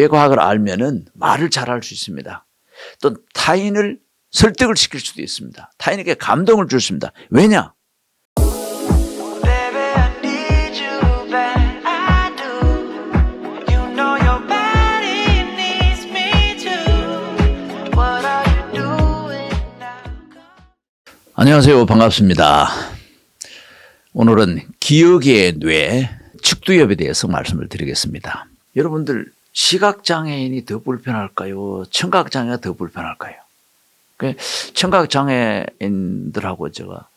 뇌과학을 알면은 말을 잘 할 수 있습니다. 또 타인을 설득을 시킬 수도 있습니다. 타인에게 감동을 줄 수 있습니다. 왜냐? 안녕하세요. 반갑습니다. 오늘은 기억의 뇌, 측두엽에 대해서 말씀을 드리겠습니다. 여러분들 시각장애인이 더 불편할까요? 청각장애가 더 불편할까요? 그 청각장애인들하고 제가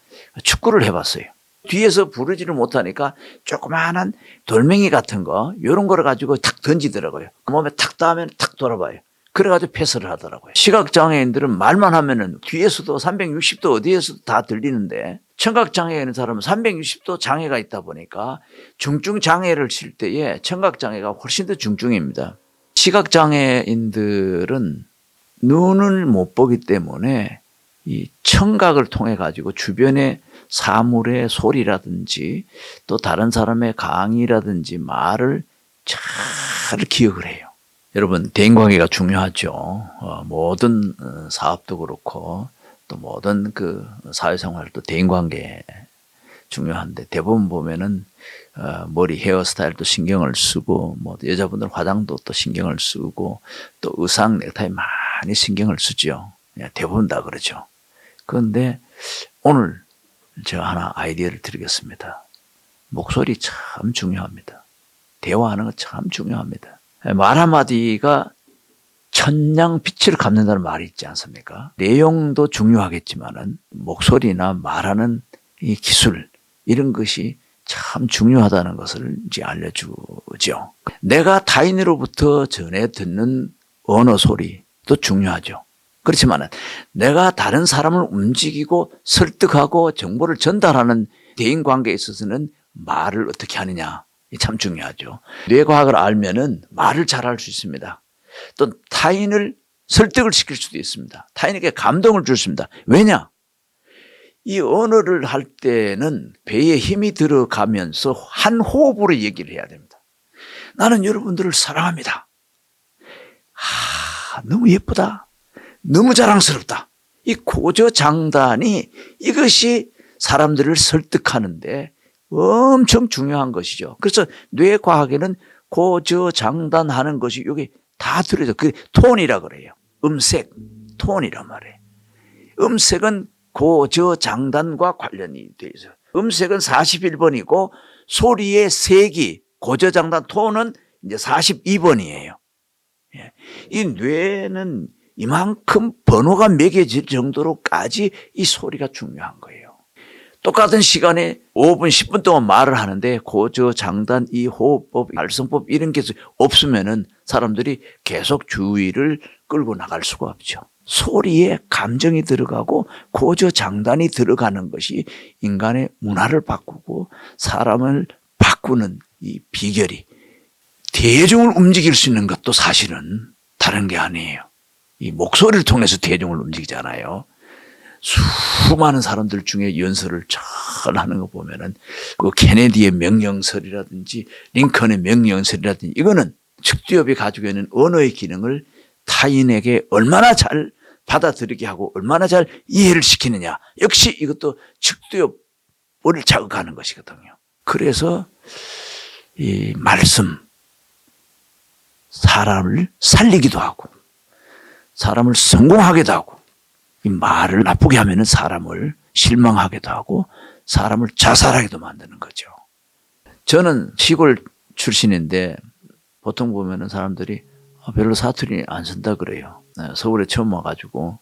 축구를 해봤어요. 뒤에서 부르지를 못하니까 조그마한 돌멩이 같은 거, 이런 거를 가지고 탁 던지더라고요. 그 몸에 탁 닿으면 탁 돌아봐요. 그래가지고 패스를 하더라고요. 시각장애인들은 말만 하면은 뒤에서도 360도 어디에서도 다 들리는데 청각장애인 사람은 360도 장애가 있다 보니까 중증장애를 칠 때에 청각장애가 훨씬 더 중증입니다. 시각장애인들은 눈을 못 보기 때문에 이 청각을 통해 가지고 주변의 사물의 소리라든지 또 다른 사람의 강의라든지 말을 잘 기억을 해요. 여러분 대인관계가 중요하죠. 어, 모든 어, 사업도 그렇고 또 모든 그 사회생활도 대인관계 중요한데 대부분 보면은 어, 머리 헤어스타일도 신경을 쓰고 뭐 여자분들 화장도 또 신경을 쓰고 또 의상 넥타이 많이 신경을 쓰죠. 예, 대부분 다 그러죠. 그런데 오늘 제가 하나 아이디어를 드리겠습니다. 목소리 참 중요합니다. 대화하는 거 참 중요합니다. 말 한마디가 천냥 빛을 갚는다는 말이 있지 않습니까? 내용도 중요하겠지만은 목소리나 말하는 이 기술 이런 것이 참 중요하다는 것을 이제 알려주죠. 내가 타인으로부터 전해 듣는 언어 소리도 중요하죠. 그렇지만은 내가 다른 사람을 움직이고 설득하고 정보를 전달하는 대인 관계에 있어서는 말을 어떻게 하느냐. 이참 중요하죠. 뇌과학을 알면은 말을 잘 할 수 있습니다. 또 타인을 설득을 시킬 수도 있습니다. 타인에게 감동을 줄 수 있습니다. 왜냐? 이 언어를 할 때는 배에 힘이 들어가면서 한 호흡으로 얘기를 해야 됩니다. 나는 여러분들을 사랑합니다. 아, 너무 예쁘다. 너무 자랑스럽다. 이 고저장단이 이것이 사람들을 설득하는데 엄청 중요한 것이죠. 그래서 뇌과학에는 고저장단하는 것이 여기 다 들어져. 그 톤이라 그래요. 음색, 톤이란 말이에요. 음색은 고저 장단과 관련이 돼 있어요. 음색은 41번이고 소리의 색이 고저 장단 톤은 이제 42번이에요. 예. 이 뇌는 이만큼 번호가 매겨질 정도로까지 이 소리가 중요한 거예요. 똑같은 시간에 5분, 10분 동안 말을 하는데 고저 장단, 이 호흡법, 발성법 이런 게 없으면은 사람들이 계속 주의를 끌고 나갈 수가 없죠. 소리에 감정이 들어가고 고저 장단이 들어가는 것이 인간의 문화를 바꾸고 사람을 바꾸는 이 비결이 대중을 움직일 수 있는 것도 사실은 다른 게 아니에요. 이 목소리를 통해서 대중을 움직이잖아요. 수많은 사람들 중에 연설을 잘 하는 거 보면은 그 케네디의 명령설이라든지 링컨의 명령설이라든지 이거는 측두엽이 가지고 있는 언어의 기능을 타인에게 얼마나 잘 받아들이게 하고 얼마나 잘 이해를 시키느냐. 역시 이것도 측두엽을 자극하는 것이거든요. 그래서 이 말씀, 사람을 살리기도 하고 사람을 성공하게도 하고 이 말을 나쁘게 하면은 사람을 실망하게도 하고 사람을 자살하게도 만드는 거죠. 저는 시골 출신인데 보통 보면은 사람들이 아, 별로 사투리 안 쓴다 그래요. 네, 서울에 처음 와가지고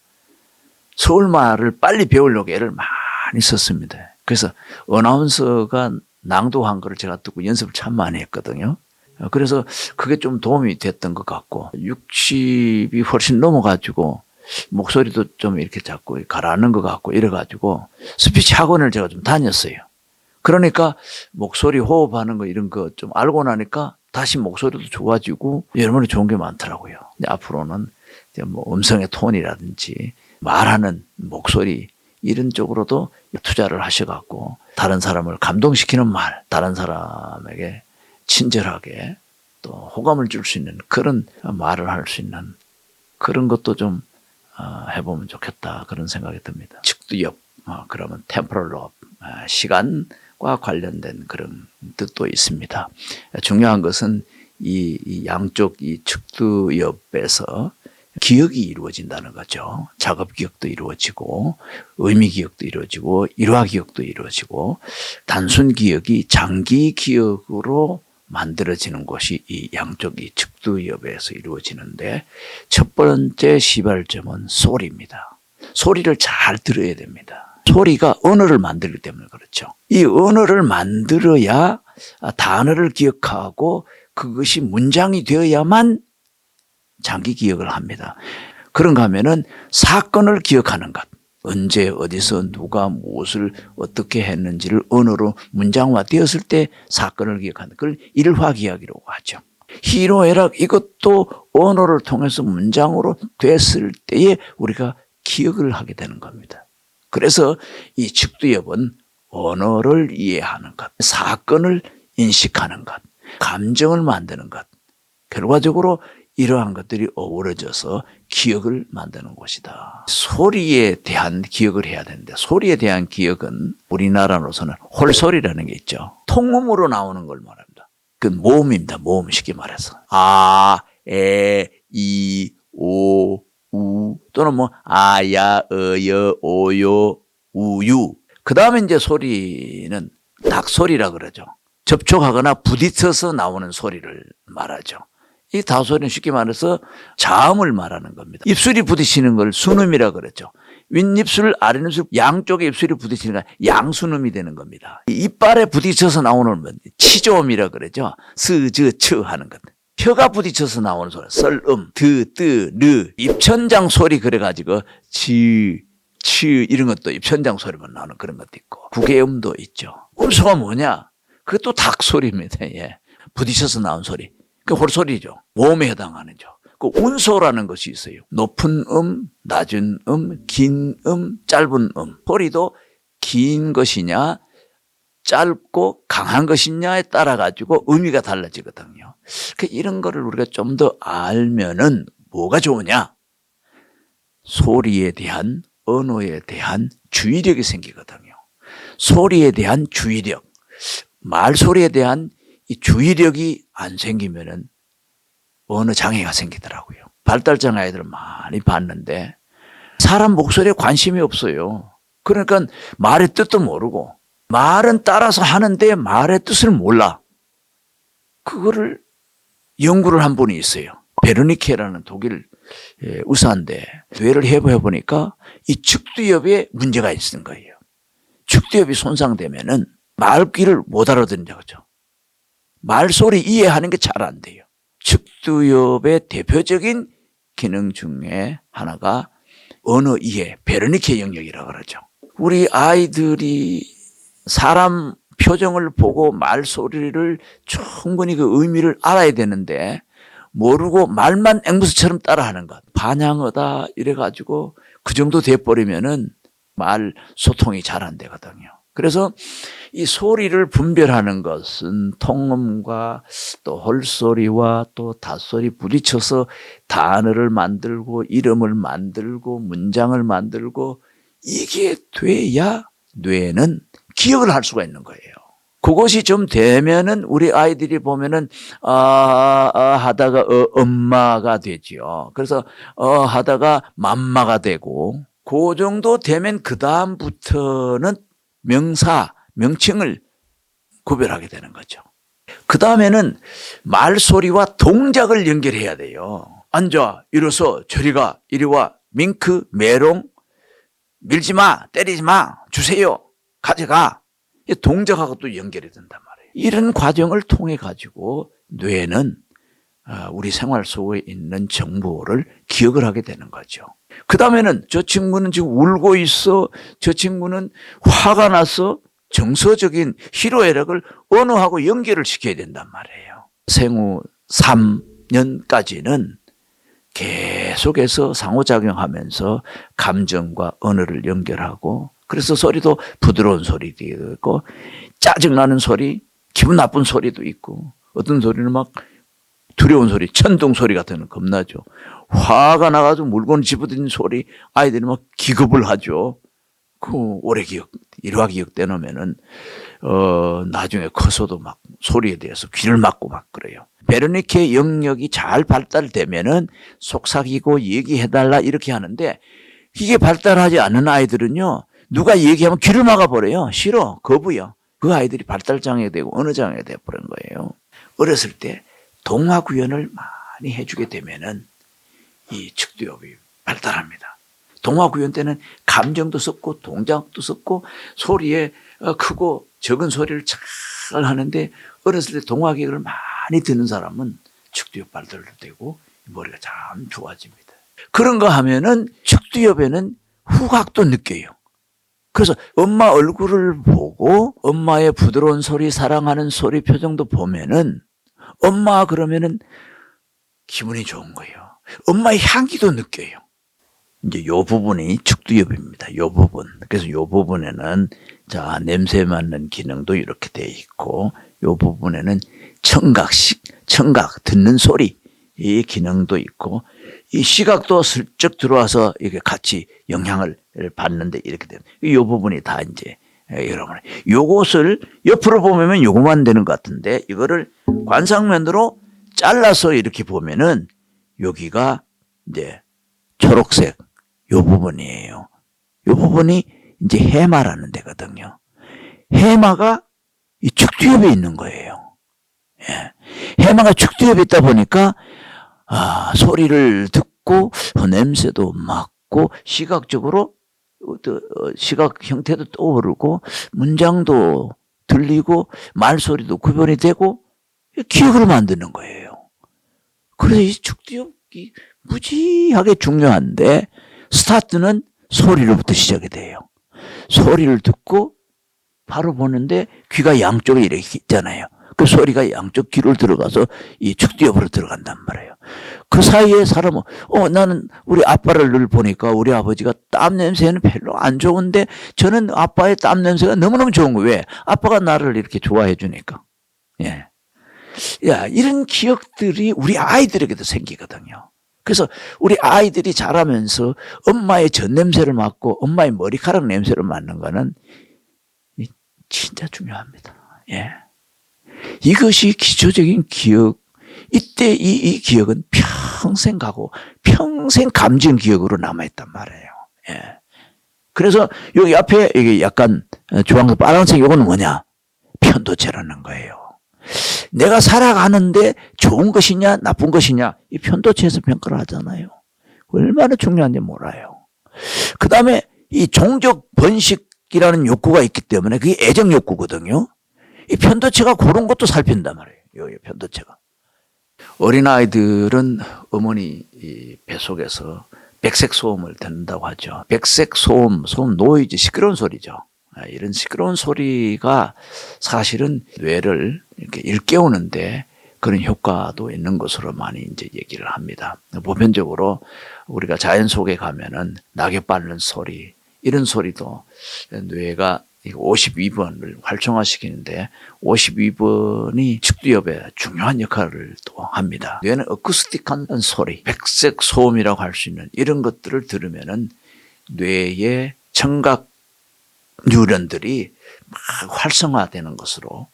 서울 말을 빨리 배우려고 애를 많이 썼습니다. 그래서 어나운서가 낭독한 거를 제가 듣고 연습을 참 많이 했거든요. 어, 그래서 그게 좀 도움이 됐던 것 같고 60이 훨씬 넘어가지고 목소리도 좀 이렇게 자꾸 가라앉는 것 같고 이래가지고 스피치 학원을 제가 좀 다녔어요. 그러니까 목소리 호흡하는 거 이런 거 좀 알고 나니까 다시 목소리도 좋아지고 여러분이 좋은 게 많더라고요. 앞으로는 뭐 음성의 톤이라든지 말하는 목소리 이런 쪽으로도 투자를 하셔갖고 다른 사람을 감동시키는 말, 다른 사람에게 친절하게 또 호감을 줄 수 있는 그런 말을 할 수 있는 그런 것도 좀 어, 해보면 좋겠다 그런 생각이 듭니다. 측두엽 어, 그러면 템포럴업 아, 시간 과 관련된 그런 뜻도 있습니다. 중요한 것은 이, 이 양쪽 이 측두엽에서 기억이 이루어진다는 거죠. 작업 기억도 이루어지고 의미 기억도 이루어지고 일화 기억도 이루어지고 단순 기억이 장기 기억으로 만들어지는 것이 이 양쪽 이 측두엽에서 이루어지는데 첫 번째 시발점은 소리입니다. 소리를 잘 들어야 됩니다. 소리가 언어를 만들기 때문에 그렇죠. 이 언어를 만들어야 단어를 기억하고 그것이 문장이 되어야만 장기 기억을 합니다. 그런가 하면은 사건을 기억하는 것. 언제 어디서 누가 무엇을 어떻게 했는지를 언어로 문장화 되었을 때 사건을 기억하는 그걸 일화 기억이라고 하죠. 희로애락 이것도 언어를 통해서 문장으로 됐을 때에 우리가 기억을 하게 되는 겁니다. 그래서 이 측두엽은 언어를 이해하는 것, 사건을 인식하는 것, 감정을 만드는 것, 결과적으로 이러한 것들이 어우러져서 기억을 만드는 곳이다. 소리에 대한 기억을 해야 되는데 소리에 대한 기억은 우리나라로서는 홀소리라는 게 있죠. 통음으로 나오는 걸 말합니다. 그 모음입니다. 모음 쉽게 말해서 아, 에, 이, 오, 우 또는 뭐 아야, 어여, 오요, 우유. 그 다음에 이제 소리는 닭 소리라 그러죠. 접촉하거나 부딪혀서 나오는 소리를 말하죠. 이 다소리는 쉽게 말해서 자음을 말하는 겁니다. 입술이 부딪히는 걸 순음이라 그랬죠. 윗입술, 아랫입술 양쪽에 입술이 부딪히는 건 양순음이 되는 겁니다. 이 이빨에 부딪혀서 나오는 건 치조음이라 그러죠. 스, 즈, 츠 하는 것. 혀가 부딪혀서 나오는 소리. 썰음, 드, 뜨, 르. 입천장 소리 그래가지고 지, 치 이런 것도 입천장 소리만 나오는 그런 것도 있고 구개음도 있죠. 음소가 뭐냐? 그것도 닭 소리입니다. 예. 부딪혀서 나온 소리. 그 홀소리죠. 모음에 해당하는죠. 그 운소라는 것이 있어요. 높은 음, 낮은 음, 긴 음, 짧은 음. 소리도 긴 것이냐, 짧고 강한 것이냐에 따라 가지고 의미가 달라지거든요. 그 이런 거를 우리가 좀 더 알면은 뭐가 좋으냐? 소리에 대한 언어에 대한 주의력이 생기거든요. 소리에 대한 주의력, 말소리에 대한 이 주의력이 안 생기면은 언어 장애가 생기더라고요. 발달장 아이들을 많이 봤는데 사람 목소리에 관심이 없어요. 그러니까 말의 뜻도 모르고 말은 따라서 하는데 말의 뜻을 몰라. 그거를 연구를 한 분이 있어요. 베르니케라는 독일 예, 의사인데 뇌를 해부해 보니까 이 측두엽에 문제가 있는 거예요. 측두엽이 손상되면은 말귀를 못 알아듣는 거죠. 말소리 이해하는 게 잘 안 돼요. 측두엽의 대표적인 기능 중에 하나가 언어 이해, 베르니케 영역이라고 그러죠. 우리 아이들이 사람 표정을 보고 말소리를 충분히 그 의미를 알아야 되는데 모르고 말만 앵무새처럼 따라하는 것. 반향어다 이래가지고 그 정도 돼버리면은 말 소통이 잘 안 되거든요. 그래서 이 소리를 분별하는 것은 통음과 또 헐소리와 또 닷소리 부딪혀서 단어를 만들고 이름을 만들고 문장을 만들고 이게 돼야 뇌는 기억을 할 수가 있는 거예요. 그것이 좀 되면은 우리 아이들이 보면은 아, 아 하다가 어, 엄마가 되지요. 그래서 어 하다가 맘마가 되고 그 정도 되면 그 다음부터는 명사 명칭을 구별하게 되는 거죠. 그 다음에는 말소리와 동작을 연결해야 돼요. 앉아, 일어서, 저리가, 이리와, 밍크, 메롱, 밀지 마, 때리지 마, 주세요, 가져가. 이 동작하고 또 연결이 된단 말이에요. 이런 과정을 통해 가지고 뇌는 아, 우리 생활 속에 있는 정보를 기억을 하게 되는 거죠. 그 다음에는 저 친구는 지금 울고 있어. 저 친구는 화가 나서 정서적인 희로애락을 언어하고 연결을 시켜야 된단 말이에요. 생후 3년까지는 계속해서 상호작용하면서 감정과 언어를 연결하고 그래서 소리도 부드러운 소리도 있고 짜증나는 소리, 기분 나쁜 소리도 있고 어떤 소리는 막 두려운 소리, 천둥 소리 같은 건 겁나죠. 화가 나가지고 물건 집어드는 소리 아이들이 막 기겁을 하죠. 그 오래 기억, 일화 기억돼 놓으면은 어 나중에 커서도 막 소리에 대해서 귀를 막고 막 그래요. 베르니케 영역이 잘 발달되면은 속삭이고 얘기해달라 이렇게 하는데 이게 발달하지 않는 아이들은요 누가 얘기하면 귀를 막아버려요. 싫어, 거부요. 그 아이들이 발달장애 되고 어느 장애 돼버린 거예요. 어렸을 때 동화 구연을 많이 해주게 되면은 이 측두엽이 발달합니다. 동화 구연 때는 감정도 섞고 동작도 섞고 소리에 어, 크고 적은 소리를 잘 하는데 어렸을 때 동화 기획을 많이 듣는 사람은 측두엽 발달도 되고 머리가 참 좋아집니다. 그런 거 하면은 측두엽에는 후각도 느껴요. 그래서 엄마 얼굴을 보고 엄마의 부드러운 소리, 사랑하는 소리 표정도 보면은 엄마 그러면은 기분이 좋은 거예요. 엄마의 향기도 느껴요. 이제 요 부분이 측두엽입니다. 요 부분. 그래서 요 부분에는 자, 냄새 맡는 기능도 이렇게 돼 있고 요 부분에는 청각식, 청각 듣는 소리 이 기능도 있고 이 시각도 슬쩍 들어와서 이게 같이 영향을 받는데 이렇게 되는 이 부분이 다 이제 여러분 요것을 옆으로 보면 요거만 되는 것 같은데 이거를 관상면으로 잘라서 이렇게 보면은 여기가 이제 초록색 요 부분이에요. 요 부분이 이제 해마라는 데거든요. 해마가 이 축두엽에 있는 거예요. 예. 해마가 축두엽에 있다 보니까 아, 소리를 듣고 어, 냄새도 맡고 시각적으로 어, 또, 어, 시각 형태도 떠오르고 문장도 들리고 말소리도 구별이 되고 기억을 만드는 거예요. 그래서 이 축두엽이 무지하게 중요한데 스타트는 소리로부터 시작이 돼요. 소리를 듣고 바로 보는데 귀가 양쪽에 이렇게 있잖아요. 그 소리가 양쪽 귀를 들어가서 이 축두엽으로 들어간단 말이에요. 그 사이에 사람은 어 나는 우리 아빠를 늘 보니까 우리 아버지가 땀 냄새는 별로 안 좋은데 저는 아빠의 땀 냄새가 너무너무 좋은 거예요. 왜? 아빠가 나를 이렇게 좋아해 주니까. 예. 야, 이런 기억들이 우리 아이들에게도 생기거든요. 그래서 우리 아이들이 자라면서 엄마의 전 냄새를 맡고 엄마의 머리카락 냄새를 맡는 거는 이- 진짜 중요합니다. 예. 이것이 기초적인 기억. 이때 이, 이 기억은 평생 가고 평생 감정 기억으로 남아있단 말이에요. 예. 그래서 여기 앞에 이게 약간 주황색 빨간색 이거는 뭐냐? 편도체라는 거예요. 내가 살아가는데 좋은 것이냐 나쁜 것이냐 이 편도체에서 평가를 하잖아요. 얼마나 중요한지 몰라요. 그 다음에 이 종족 번식이라는 욕구가 있기 때문에 그게 애정 욕구거든요. 이 편도체가 그런 것도 살핀단 말이에요. 요, 요 편도체가. 어린아이들은 어머니 이 뱃속에서 백색 소음을 듣는다고 하죠. 백색 소음, 소음 노이즈, 시끄러운 소리죠. 아, 이런 시끄러운 소리가 사실은 뇌를 이렇게 일깨우는데 그런 효과도 있는 것으로 많이 이제 얘기를 합니다. 보편적으로 우리가 자연 속에 가면은 낙엽 밟는 소리, 이런 소리도 뇌가 52번을 활성화시키는데 52번이 측두엽에 중요한 역할을 또 합니다. 뇌는 어쿠스틱한 소리, 백색 소음이라고 할 수 있는 이런 것들을 들으면은 뇌의 청각 뉴런들이 막 활성화되는 것으로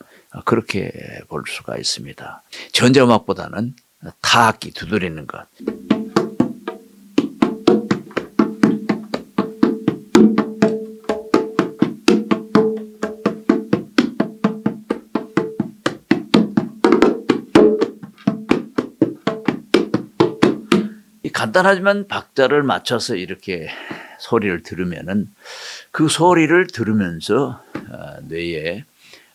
그렇게 볼 수가 있습니다. 전자음악보다는 타악기 두드리는 것. 간단하지만 박자를 맞춰서 이렇게 소리를 들으면은 그 소리를 들으면서 어, 뇌에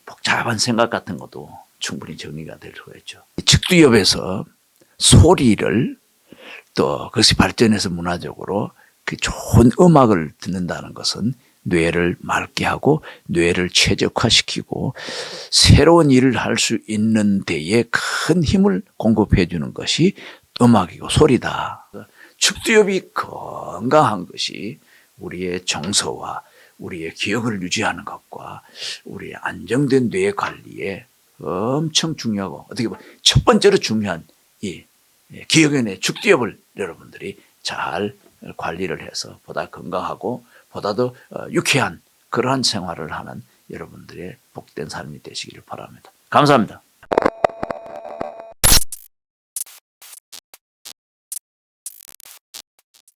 복잡한 생각 같은 것도 충분히 정리가 될 수가 있죠. 이 측두엽에서 소리를 또 그것이 발전해서 문화적으로 그 좋은 음악을 듣는다는 것은 뇌를 맑게 하고 뇌를 최적화시키고 새로운 일을 할 수 있는 데에 큰 힘을 공급해 주는 것이 음악이고 소리다. 축두엽이 건강한 것이 우리의 정서와 우리의 기억을 유지하는 것과 우리의 안정된 뇌 관리에 엄청 중요하고 어떻게 보면 첫 번째로 중요한 예, 기억연의 축기업을 여러분들이 잘 관리를 해서 보다 건강하고 보다 더 어, 유쾌한 그러한 생활을 하는 여러분들의 복된 삶이 되시기를 바랍니다. 감사합니다.